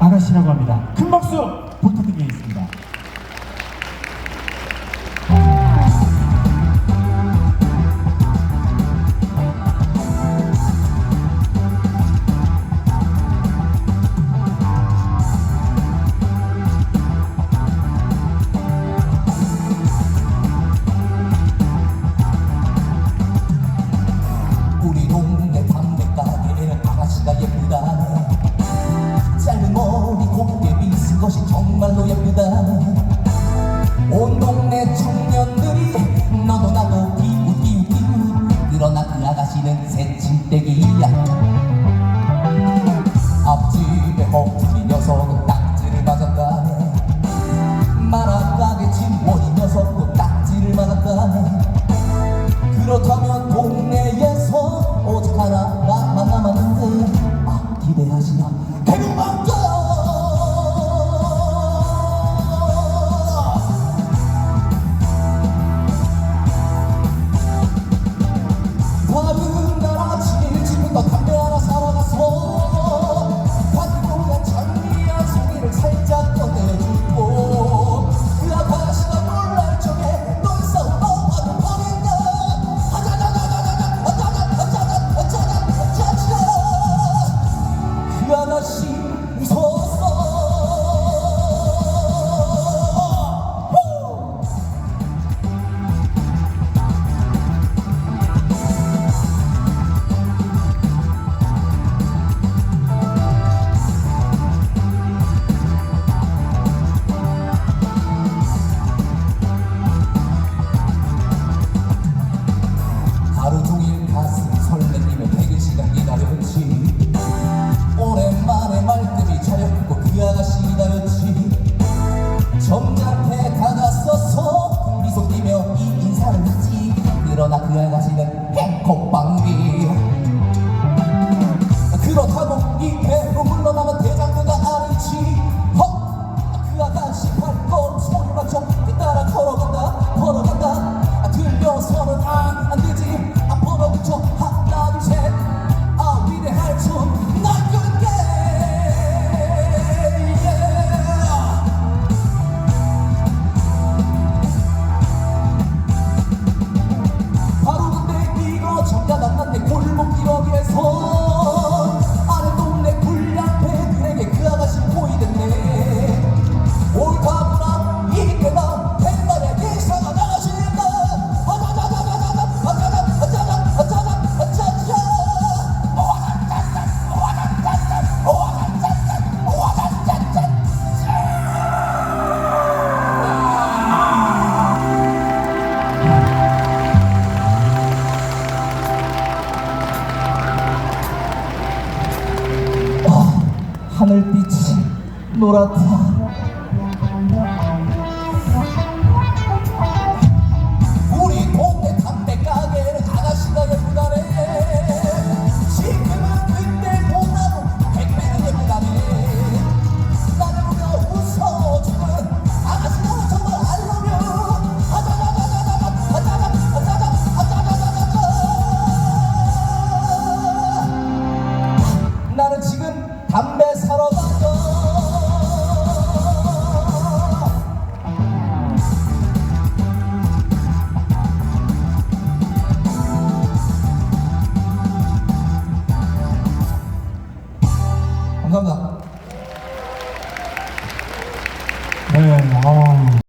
아가씨라고 합니다. 큰 박수 부탁드리겠습니다. 땡땡이 야 앞집에 엎드린 녀석은 딱지를 맞았다네 마라가게 진원이 녀석도 딱지를 맞았다네 그렇다면 하늘빛이 노랗다. 看看